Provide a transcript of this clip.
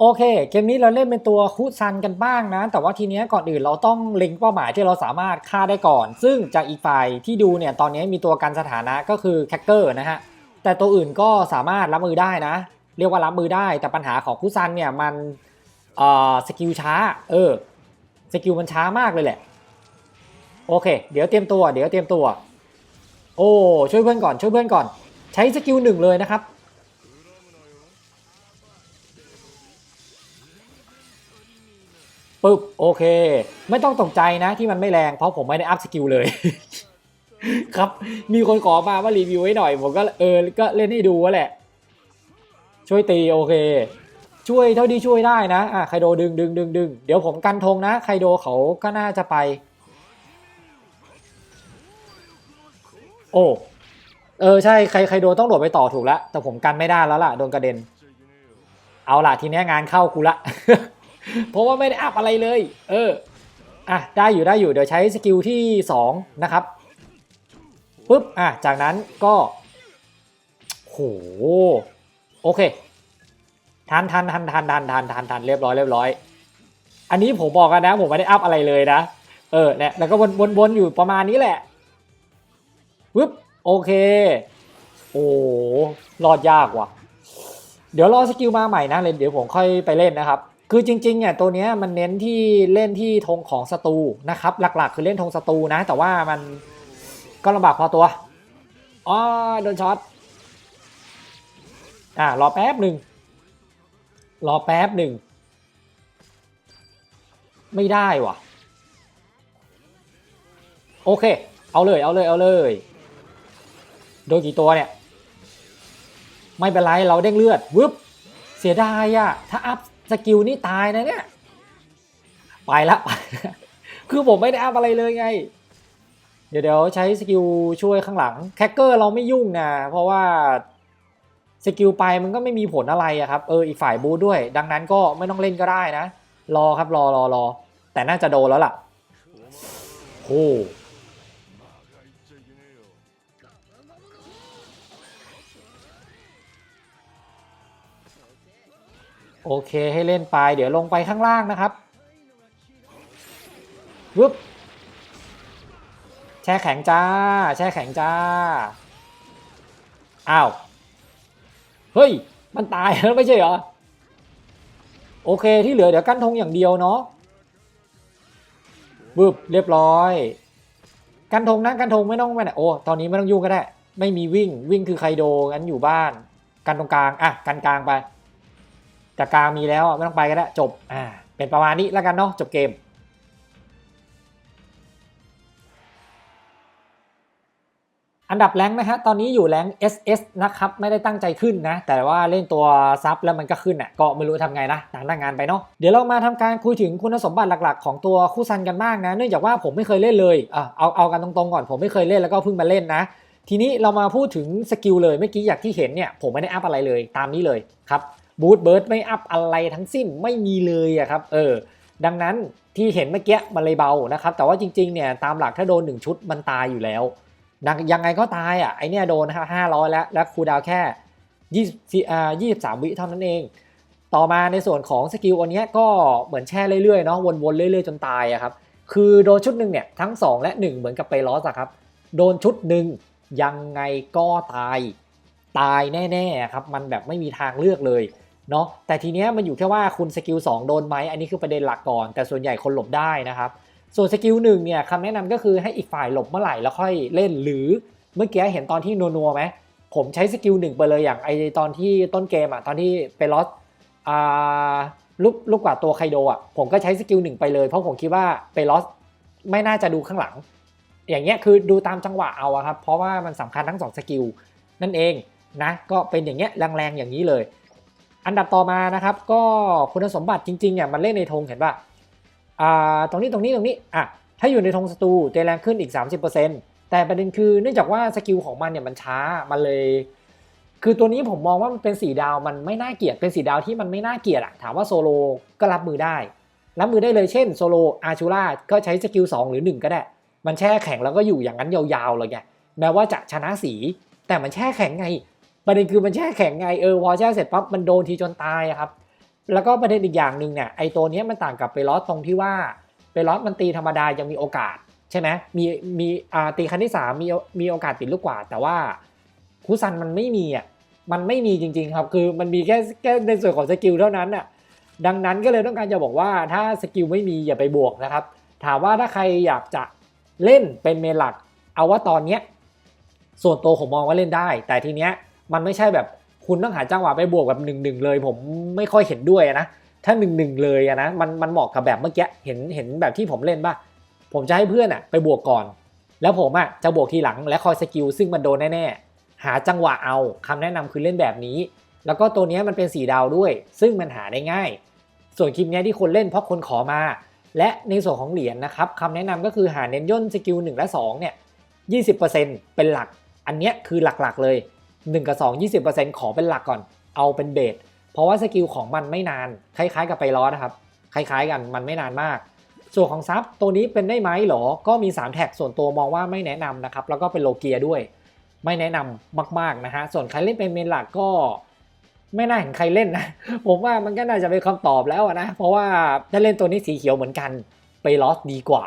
โอเค เกมนี้เราเล่นเป็นตัวคุซันกันบ้างนะ แต่ว่าทีเนี้ยก่อนอื่นเราต้องเล็งเป้าหมายที่เราสามารถฆ่าได้ก่อน ซึ่งจากอีกฝ่ายที่ดูเนี่ยตอนนี้มีตัวกันสถานะก็คือแคคเกอร์นะฮะ แต่ตัวอื่นก็สามารถรับมือได้นะ เรียกว่ารับมือได้ แต่ปัญหาของคุซันเนี่ยมันเอ่อสกิลช้า เออ สกิลมันช้ามากเลยแหละ โอเค เดี๋ยวเตรียมตัว เดี๋ยวเตรียมตัว โอ้ ช่วยเพื่อนก่อน ช่วยเพื่อนก่อน ใช้สกิลหนึ่งเลยนะครับ ปึ๊บโอเค ไม่ต้องตกใจนะที่มันไม่แรงเพราะผมไม่ได้อัพสกิลเลย ครับ มีคนขอมาว่ารีวิวไว้หน่อย ผมก็เออก็เล่นให้ดูวะแหละ ช่วยตีโอเค ช่วยเท่าที่ช่วยได้นะอะไคโดดึงดึงดึงดึงเดี๋ยวผมกันธงนะไคโดเขาก็น่าจะไป โอ้เออใช่ใครไครโดต้องโดดไปต่อถูกแล้วแต่ผมกันไม่ได้แล้วล่ะโดนกระเด็น เอาล่ะทีนี้งานเข้ากูละ เพราะว่าไม่ได้อัพอะไรเลย เอออะได้อยู่ได้อยู่เดี๋ยวใช้สกิลที่ 2 นะครับปุ๊บอะจากนั้นก็โหโอเคทันทันทันทันทันทันทันทันเรียบร้อยเรียบร้อย อันนี้ผมบอกกันนะ ผมไม่ได้อัพอะไรเลยนะ เออเนี่ยแล้วก็วนวนวนอยู่ประมาณนี้แหละปึ๊บโอเค โอ้รอดยากว่ะ เดี๋ยวรอสกิลมาใหม่นะเลยเดี๋ยวผมค่อยไปเล่นนะครับ คือจริงๆเนี่ยตัวเนี้ยมันเน้นที่เล่นที่ธงของศัตรูนะครับ หลักๆ คือเล่นธงศัตรูนะ แต่ว่ามันก็ลำบากพอตัวอ๋อโดนช็อตอ่ารอแป๊บหนึ่งรอแป๊บหนึ่งไม่ได้ว่ะ โอเค เอาเลยเอาเลยเอาเลย โดนกี่ตัวเนี่ย ไม่เป็นไรเราเด้งเลือดวึบเสียดายอะถ้าอัพ สกิลนี่ตายนะเนี่ย ไปละไปละคือผมไม่ได้อัพอะไรเลยไง เดี๋ยวเดี๋ยวใช้สกิลช่วยข้างหลังแคคเกอร์เราไม่ยุ่งนะเพราะว่าสกิลไปมันก็ไม่มีผลอะไรครับเอออีกฝ่ายบูด้วย ดังนั้นก็ไม่ต้องเล่นก็ได้นะ รอครับรอรอรอแต่น่าจะโดนแล้วล่ะโอ้ โอเคให้เล่นไป เดี๋ยวลงไปข้างล่างนะครับวึบแช่แข็งจ้า แช่แข็งจ้า อ้าว เฮ้ย มันตายแล้วไม่ใช่เหรอ โอเคที่เหลือเดี๋ยวกั้นธงอย่างเดียวเนาะบึบเรียบร้อย กันธงนะกันธงไม่ต้องไปไหนโอ้ตอนนี้ไม่ต้องยุ่งก็ได้ ไม่มีวิ่งวิ่งคือไคโดงั้นอยู่บ้าน กันตรงกลางอะกันกลางไป แต่กามีแล้วไม่ต้องไปก็ได้จบอ่าเป็นประมาณนี้แล้วกันเนาะจบเกมอันดับแรงนะฮะ ตอนนี้อยู่แรง SS นะครับ ไม่ได้ตั้งใจขึ้นนะ แต่ว่าเล่นตัวซับแล้วมันก็ขึ้นอะ ก็ไม่รู้ทำไงนะต่างหน้างานไปเนาะ เดี๋ยวเรามาทำการคุยถึงคุณสมบัติหลักๆ ของตัวคู่ซันกันบ้างนะ เนื่องจากว่าผมไม่เคยเล่นเลยอะเอาเอากันตรงๆก่อน ผมไม่เคยเล่นแล้วก็เพิ่งมาเล่นนะ ทีนี้เรามาพูดถึงสกิลเลย เมื่อกี้อย่างที่เห็นเนี่ย ผมไม่ได้อัพอะไรเลย ตามนี้เลยครับ บูทเบิร์ดไม่อัพอะไรทั้งสิ้นไม่มีเลยอะครับ เออ ดังนั้นที่เห็นเมื่อกี้มันเลยเบานะครับ แต่ว่าจริงๆเนี่ยตามหลักถ้าโดนหนึ่งชุดมันตายอยู่แล้วยังไงก็ตายอะไอเนี้ยโดนห้าร้อยแล้ว และคูดาวแค่ยี่สิบอ่ายี่สิบสามวิเท่านั้นเอง ต่อมาในส่วนของสกิลอันเนี้ยก็เหมือนแช่เรื่อยๆเนาะวนๆเรื่อยๆจนตายอะครับ คือโดนชุดหนึ่งเนี่ยทั้ง 2 และ 1 เหมือนกับไปลอสอะครับ โดนชุดหนึ่งยังไงก็ตายตายแน่ๆครับ มันแบบไม่มีทางเลือกเลย เนาะแต่ทีเนี้ยมันอยู่แค่ว่าคุณสกิล2โดนไหมอันนี้คือประเด็นหลักก่อน แต่ส่วนใหญ่คนหลบได้นะครับ ส่วนสกิลหนึ่งเนี่ยคำแนะนำก็คือให้อีกฝ่ายหลบเมื่อไหร่แล้วค่อยเล่นหรือเมื่อกี้เห็นตอนที่นัวๆไหมผมใช้สกิลหนึ่งไปเลยอย่างไอตอนที่ต้นเกมอะตอนที่ไปลอสอ่าลูกลูกกว่าตัวไคโดอะผมก็ใช้สกิลหนึ่งไปเลยเพราะผมคิดว่าไปลอสไม่น่าจะดูข้างหลัง อย่างเงี้ยคือดูตามจังหวะเอาครับเพราะว่ามันสำคัญทั้งสองสกิลนั่นเองนะก็เป็นอย่างเงี้ยแรงๆอย่างนี้เลย อันดับต่อมานะครับก็คุณสมบัติจริงๆเนี่ยมันเล่นในธงเห็นป่ะอ่าตรงนี้ตรงนี้ตรงนี้อะถ้าอยู่ในธงศัตรูเตะแรงขึ้นอีก 30%แต่ประเด็นคือเนื่องจากว่าสกิลของมันเนี่ยมันช้ามันเลย คือตัวนี้ผมมองว่ามันเป็นสีดาวมันไม่น่าเกลียดเป็นสีดาวที่มันไม่น่าเกลียดอะถามว่าโซโลก็รับมือได้รับมือได้เลยเช่นโซโลอาชูราก็ใช้สกิล2หรือ 1 ก็ได้ มันแช่แข็งแล้วก็อยู่อย่างนั้นยาวๆเลยไงแม้ว่าจะชนะสี แต่มันแช่แข็งไง ประเด็นคือมันแช่แข็งไงเออพอแช่เสร็จปั๊บมันโดนทีจนตายครับ แล้วก็ประเด็นอีกอย่างหนึ่งเนี่ยไอตัวเนี้ยมันต่างกับไปลอสตรงที่ว่าไปลอสมันตีธรรมดายังมีโอกาสใช่ไหมมีมีอ่าตีครั้งที่สามมีมีโอกาสติดลูกกว่าดแต่ว่าคุซันมันไม่มีอะมันไม่มีจริงๆครับคือมันมีแค่แค่ในส่วนของสกิลเท่านั้นอะดังนั้นก็เลยต้องการจะบอกว่าถ้าสกิลไม่มีอย่าไปบวกนะครับ ถามว่าถ้าใครอยากจะเล่นเป็นเมลัก เอาว่าตอนเนี้ยส่วนตัวผมมองว่าเล่นได้ แต่ทีเนี้ย มันไม่ใช่แบบคุณต้องหาจังหวะไปบวกแบบหนึ่งหนึ่งเลย ผมไม่ค่อยเห็นด้วยนะถ้าหนึ่งหนึ่งเลยนะมันมันเหมาะกับแบบเมื่อกี้เห็นเห็นแบบที่ผมเล่นป่ะผมจะให้เพื่อนอะไปบวกก่อน แล้วผมอะจะบวกทีหลังและคอยสกิลซึ่งมันโดนแน่ๆหาจังหวะเอาคำแนะนำคือเล่นแบบนี้ แล้วก็ตัวนี้มันเป็นสีดาวด้วย ซึ่งมันหาได้ง่าย ส่วนคลิปนี้ที่คนเล่นเพราะคนขอมา และในส่วนของเหรียญนะครับคำแนะนำก็คือหาเน้นย่นสกิล1และ2เนี่ย20%เป็นหลัก อันเนี้ยคือหลักๆเลย 1 กับ 2 20%ขอเป็นหลักก่อน เอาเป็นเบสเพราะว่าสกิลของมันไม่นาน คล้ายๆกับไปลอนะครับ คล้ายๆกันมันไม่นานมาก ส่วนของซับตัวนี้เป็นได้ไหมหรอ ก็มี 3 แท็กส่วนตัวมองว่าไม่แนะนำนะครับ แล้วก็เป็นโลเกียด้วย ไม่แนะนำมาก ๆนะฮะ ส่วนใครเล่นเป็นเมนหลักก็ไม่น่าเห็นใครเล่นนะ ผมว่ามันก็น่าจะเป็นคำตอบแล้วนะ เพราะว่าถ้าเล่นตัวนี้สีเขียวเหมือนกัน ไปลอสดีกว่า